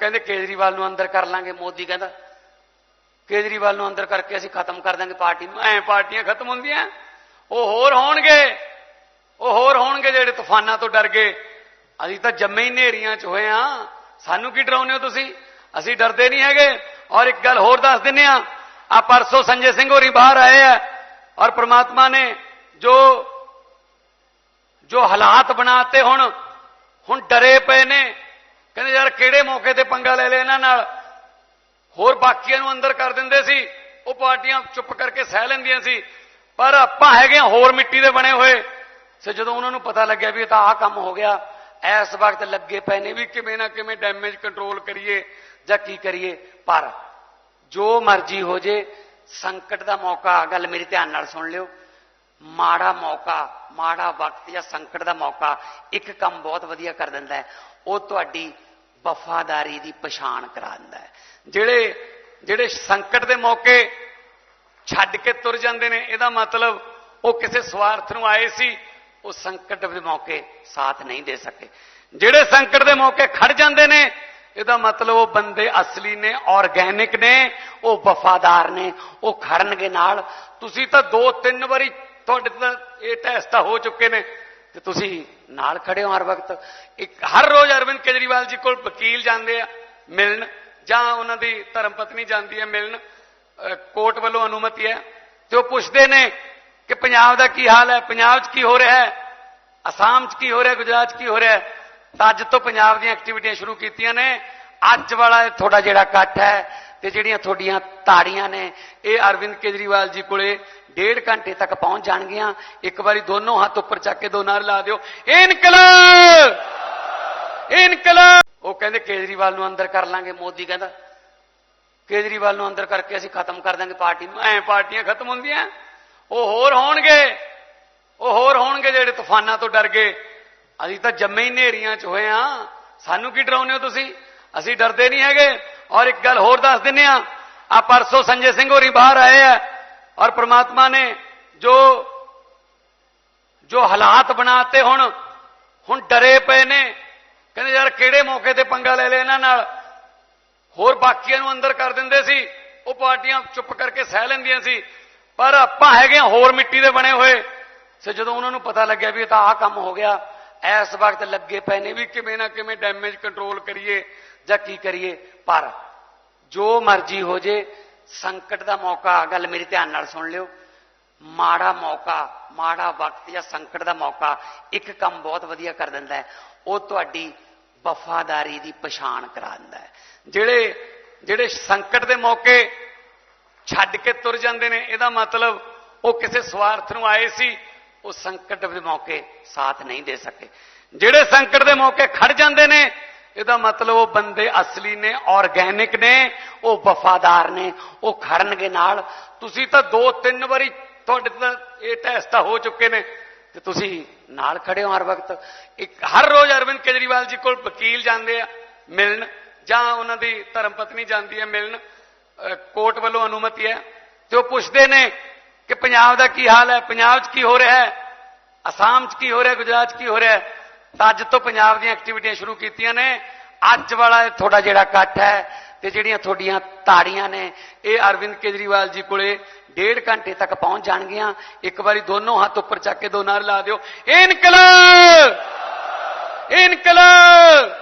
ਕਹਿੰਦੇ ਕੇਜਰੀਵਾਲ ਨੂੰ ਅੰਦਰ ਕਰ ਲਾਂਗੇ, ਮੋਦੀ ਕਹਿੰਦਾ। ਕੇਜਰੀਵਾਲ ਨੂੰ ਅੰਦਰ ਕਰਕੇ ਅਸੀਂ ਖਤਮ ਕਰ ਦਾਂਗੇ ਪਾਰਟੀ ਨੂੰ। ਐ ਪਾਰਟੀਆਂ ਖਤਮ ਹੁੰਦੀਆਂ। ਉਹ ਹੋਰ ਹੋਣਗੇ। ਉਹ ਹੋਰ ਹੋਣਗੇ ਜਿਹੜੇ ਤੂਫਾਨਾਂ ਤੋਂ ਡਰ ਗਏ। ਅਸੀਂ ਤਾਂ ਜੰਮੇ ਹੀ ਨੇਰੀਆਂ 'ਚ ਹੋਏ ਆ। ਸਾਨੂੰ ਕੀ ਡਰਾਉਂਦੇ ਹੋ ਤੁਸੀਂ? ਅਸੀਂ ਡਰਦੇ ਨਹੀਂ ਹੈਗੇ। ਔਰ ਇੱਕ ਗੱਲ ਹੋਰ ਦੱਸ ਦਿੰਨੇ ਆ। ਆ ਪਰਸੋਂ ਸੰਜੇ ਸਿੰਘ ਹੋਰੀ ਬਾਹਰ ਆਏ ਆ। ਔਰ ਪ੍ਰਮਾਤਮਾ ਨੇ ਜੋ ਜੋ ਹਾਲਾਤ ਬਣਾਤੇ ਹੁਣ ਹੁਣ ਡਰੇ ਪਏ ਨੇ। ਕਹਿੰਦੇ ਯਾਰ ਕਿਹੜੇ ਮੌਕੇ ਤੇ ਪੰਗਾ ਲੈ ਲਿਆ ਇਹਨਾਂ ਨਾਲ? ਹੋਰ ਬਾਕੀਆਂ ਨੂੰ ਅੰਦਰ ਕਰ ਦਿੰਦੇ ਸੀ। ਉਹ ਪਾਰਟੀਆਂ ਚੁੱਪ ਕਰਕੇ ਸਹਿ ਲੈਂਦੀਆਂ ਸੀ। ਪਰ ਆਪਾਂ ਹੈਗੇ ਹਾਂ ਹੋਰ ਮਿੱਟੀ ਦੇ ਬਣੇ ਹੋਏ। ਸੋ ਜਦੋਂ ਉਹਨਾਂ ਨੂੰ ਪਤਾ ਲੱਗਿਆ ਵੀ ਇਹ ਤਾਂ ਆਹ ਕੰਮ ਹੋ ਗਿਆ, ਇਸ ਵਕਤ ਲੱਗੇ ਪਏ ਨੇ ਵੀ ਕਿਵੇਂ ਨਾ ਕਿਵੇਂ ਡੈਮੇਜ ਕੰਟਰੋਲ ਕਰੀਏ ਜਾਂ ਕੀ ਕਰੀਏ। ਪਰ ਜੋ ਮਰਜ਼ੀ ਹੋ ਜੇ, ਸੰਕਟ ਦਾ ਮੌਕਾ ਗੱਲ ਮੇਰੀ ਧਿਆਨ ਨਾਲ ਸੁਣ ਲਿਓ। ਮਾੜਾ ਮੌਕਾ, ਮਾੜਾ ਵਕਤ ਜਾਂ ਸੰਕਟ ਦਾ ਮੌਕਾ ਇੱਕ ਕੰਮ ਬਹੁਤ ਵਧੀਆ ਕਰ ਦਿੰਦਾ ਹੈ। ਉਹ ਤੁਹਾਡੀ ਵਫਾਦਾਰੀ ਦੀ ਪਛਾਣ ਕਰਾ ਦਿੰਦਾ ਹੈ। ਜਿਹੜੇ ਜਿਹੜੇ ਸੰਕਟ ਦੇ ਮੌਕੇ ਛੱਡ ਕੇ ਤੁਰ ਜਾਂਦੇ ਨੇ, ਇਹਦਾ ਮਤਲਬ ਉਹ ਕਿਸੇ ਸਵਾਰਥ ਨੂੰ ਆਏ ਸੀ, ਉਹ ਸੰਕਟ ਦੇ ਮੌਕੇ ਸਾਥ ਨਹੀਂ ਦੇ ਸਕੇ। ਜਿਹੜੇ ਸੰਕਟ ਦੇ ਮੌਕੇ ਖੜ ਜਾਂਦੇ ਨੇ, ਇਹਦਾ ਮਤਲਬ ਉਹ ਬੰਦੇ ਅਸਲੀ ਨੇ ਆਰਗੈਨਿਕ ਨੇ, ਉਹ ਵਫਾਦਾਰ ਨੇ, ਉਹ ਖੜਨਗੇ ਨਾਲ। ਤੁਸੀਂ ਤਾਂ ਦੋ ਤਿੰਨ ਵਾਰੀ ਤੁਹਾਡੇ ਤਾਂ ਇਹ ਟੈਸਟ ਤਾਂ ਹੋ ਚੁੱਕੇ ਨੇ ਤੇ ਤੁਸੀਂ ਨਾਲ ਖੜੇ ਹੋ ਹਰ ਵਕਤ। ਇੱਕ ਹਰ ਰੋਜ਼ ਅਰਵਿੰਦ ਕੇਜਰੀਵਾਲ ਜੀ ਕੋਲ ਵਕੀਲ ਜਾਂਦੇ ਆ, ਮਿਲਣ, ਜਾਂ ਉਹਨਾਂ ਦੀ ਧਰਮ ਪਤਨੀ ਜਾਂਦੀ ਹੈ ਮਿਲਣ ਕੋਰਟ ਵੱਲੋਂ ਅਨੁਮਤੀ ਹੈ, ਤੇ ਉਹ ਪੁੱਛਦੇ ਨੇ ਕਿ ਪੰਜਾਬ ਦਾ ਕੀ ਹਾਲ ਹੈ, ਪੰਜਾਬ 'ਚ ਕੀ ਹੋ ਰਿਹਾ ਹੈ, ਅਸਾਮ 'ਚ ਕੀ ਹੋ ਰਿਹਾ, ਗੁਜਰਾਤ 'ਚ ਕੀ ਹੋ ਰਿਹਾ ਹੈ? ਤਾਂ ਅੱਜ ਤੋਂ ਪੰਜਾਬ ਦੀਆਂ ਐਕਟੀਵਿਟੀਆਂ ਸ਼ੁਰੂ ਕੀਤੀਆਂ ਨੇ। ਅੱਜ ਵਾਲਾ ਤੁਹਾਡਾ ਜਿਹੜਾ ਇਕੱਠ ਹੈ, ਤੇ ਜਿਹੜੀਆਂ ਤੁਹਾਡੀਆਂ ਤਾੜੀਆਂ ਨੇ, ਇਹ ਅਰਵਿੰਦ ਕੇਜਰੀਵਾਲ ਜੀ ਕੋਲੇ ਡੇਢ ਘੰਟੇ ਤੱਕ ਪਹੁੰਚ ਜਾਣਗੀਆਂ। ਇੱਕ ਵਾਰੀ ਦੋਨੋਂ ਹੱਥ ਉੱਪਰ ਚੱਕ ਕੇ ਦੋ ਨਾਰ ਲਾ ਦਿਓ। ਇਨਕਲਾਬ! ਇਨਕਲਾਬ! ਉਹ ਕਹਿੰਦੇ ਕੇਜਰੀਵਾਲ ਨੂੰ ਅੰਦਰ ਕਰ ਲਾਂਗੇ, ਮੋਦੀ ਕਹਿੰਦਾ। ਕੇਜਰੀਵਾਲ ਨੂੰ ਅੰਦਰ ਕਰਕੇ ਅਸੀਂ ਖਤਮ ਕਰ ਦਾਂਗੇ ਪਾਰਟੀ ਨੂੰ। ਐ ਪਾਰਟੀਆਂ ਖਤਮ ਹੁੰਦੀਆਂ। ਉਹ ਹੋਰ ਹੋਣਗੇ। ਉਹ ਹੋਰ ਹੋਣਗੇ ਜਿਹੜੇ ਤੂਫਾਨਾਂ ਤੋਂ ਡਰ ਗਏ। ਅਸੀਂ ਤਾਂ ਜੰਮੇ ਹੀ ਨੇਰੀਆਂ 'ਚ ਹੋਏ ਆ ਸਾਨੂੰ ਕੀ ਡਰਾਉਂਦੇ ਹੋ ਤੁਸੀਂ? ਅਸੀਂ ਡਰਦੇ ਨਹੀਂ ਹੈਗੇ। ਔਰ ਇੱਕ ਗੱਲ ਹੋਰ ਦੱਸ ਦਿੰਨੇ ਆ ਆ ਪਰਸੋਂ ਸੰਜੇ ਸਿੰਘ ਹੋਰੀ ਬਾਹਰ ਆਏ ਆ। ਔਰ ਪ੍ਰਮਾਤਮਾ ਨੇ ਜੋ ਜੋ ਹਾਲਾਤ ਬਣਾਤੇ ਹੁਣ ਹੁਣ ਡਰੇ ਪਏ ਨੇ। ਕਹਿੰਦੇ ਯਾਰ ਕਿਹੜੇ ਮੌਕੇ ਤੇ ਪੰਗਾ ਲੈ ਲਿਆ ਇਹਨਾਂ ਨਾਲ? ਹੋਰ ਬਾਕੀਆਂ ਨੂੰ ਅੰਦਰ ਕਰ ਦਿੰਦੇ ਸੀ। ਉਹ ਪਾਰਟੀਆਂ ਚੁੱਪ ਕਰਕੇ ਸਹਿ ਲੈਂਦੀਆਂ ਸੀ। ਪਰ ਆਪਾਂ ਹੈਗੇ ਹਾਂ ਹੋਰ ਮਿੱਟੀ ਦੇ ਬਣੇ ਹੋਏ। ਸੋ ਜਦੋਂ ਉਹਨਾਂ ਨੂੰ ਪਤਾ ਲੱਗਿਆ ਵੀ ਇਹ ਤਾਂ ਆਹ ਕੰਮ ਹੋ ਗਿਆ, ਇਸ ਵਕਤ ਲੱਗੇ ਪਏ ਨੇ ਵੀ ਕਿਵੇਂ ਨਾ ਕਿਵੇਂ ਡੈਮੇਜ ਕੰਟਰੋਲ ਕਰੀਏ ਜਾਂ ਕੀ ਕਰੀਏ। ਪਰ ਜੋ ਮਰਜ਼ੀ ਹੋ ਜੇ ਸੰਕਟ ਦਾ ਮੌਕਾ ਗੱਲ ਮੇਰੀ ਧਿਆਨ ਨਾਲ ਸੁਣ ਲਿਓ। ਮਾੜਾ ਮੌਕਾ, ਮਾੜਾ ਵਕਤ ਜਾਂ ਸੰਕਟ ਦਾ ਮੌਕਾ ਇੱਕ ਕੰਮ ਬਹੁਤ ਵਧੀਆ ਕਰ ਦਿੰਦਾ ਹੈ। ਉਹ ਤੁਹਾਡੀ ਵਫਾਦਾਰੀ ਦੀ ਪਛਾਣ ਕਰਾ ਦਿੰਦਾ ਹੈ। ਜਿਹੜੇ ਜਿਹੜੇ ਸੰਕਟ ਦੇ ਮੌਕੇ ਛੱਡ ਕੇ ਤੁਰ ਜਾਂਦੇ ਨੇ, ਇਹਦਾ ਮਤਲਬ ਉਹ ਕਿਸੇ ਸਵਾਰਥ ਨੂੰ ਆਏ ਸੀ, ਉਹ ਸੰਕਟ ਦੇ ਮੌਕੇ ਸਾਥ ਨਹੀਂ ਦੇ ਸਕੇ। ਜਿਹੜੇ ਸੰਕਟ ਦੇ ਮੌਕੇ ਖੜ ਜਾਂਦੇ ਨੇ ਇਹਦਾ ਮਤਲਬ ਉਹ ਬੰਦੇ ਅਸਲੀ ਨੇ ਆਰਗੈਨਿਕ ਨੇ, ਉਹ ਵਫਾਦਾਰ ਨੇ, ਉਹ ਖੜਨਗੇ ਨਾਲ। ਤੁਸੀਂ ਤਾਂ ਦੋ ਤਿੰਨ ਵਾਰੀ ਤੁਹਾਡੇ ਤਾਂ ਇਹ ਟੈਸਟ ਤਾਂ ਹੋ ਚੁੱਕੇ ਨੇ। ਤੇ ਤੁਸੀਂ ਨਾਲ ਖੜੇ ਹੋ ਹਰ ਵਕਤ। ਇੱਕ ਹਰ ਰੋਜ਼ ਅਰਵਿੰਦ ਕੇਜਰੀਵਾਲ ਜੀ ਕੋਲ ਵਕੀਲ ਜਾਂਦੇ ਆ, ਮਿਲਣ। ਜਾਂ ਉਹਨਾਂ ਦੀ ਧਰਮ ਪਤਨੀ ਜਾਂਦੀ ਹੈ ਮਿਲਣ। ਕੋਰਟ ਵੱਲੋਂ ਅਨੁਮਤੀ ਹੈ। ਤੇ ਉਹ ਪੁੱਛਦੇ ਨੇ ਕਿ ਪੰਜਾਬ ਦਾ ਕੀ ਹਾਲ ਹੈ? ਪੰਜਾਬ 'ਚ ਕੀ ਹੋ ਰਿਹਾ ਹੈ? ਅਸਾਮ 'ਚ ਕੀ ਹੋ ਰਿਹਾ ਗੁਜਰਾਤ 'ਚ ਕੀ ਹੋ ਰਿਹਾ ਹੈ? ਤਾਂ ਅੱਜ ਤੋਂ ਪੰਜਾਬ ਦੀਆਂ ਐਕਟੀਵਿਟੀਆਂ ਸ਼ੁਰੂ ਕੀਤੀਆਂ ਨੇ। ਅੱਜ ਵਾਲਾ ਤੁਹਾਡਾ ਜਿਹੜਾ ਇਕੱਠ ਹੈ ਤੇ ਜਿਹੜੀਆਂ ਤੁਹਾਡੀਆਂ ਤਾੜੀਆਂ ਨੇ, ਇਹ ਅਰਵਿੰਦ ਕੇਜਰੀਵਾਲ ਜੀ ਕੋਲੇ ਡੇਢ ਘੰਟੇ ਤੱਕ ਪਹੁੰਚ ਜਾਣਗੀਆਂ। ਇੱਕ ਵਾਰੀ ਦੋਨੋਂ ਹੱਥ ਉੱਪਰ ਚੱਕ ਕੇ ਦੋ ਨਾਰ ਲਾ ਦਿਓ। ਇਨਕਲਾਬ! ਇਨਕਲਾਬ!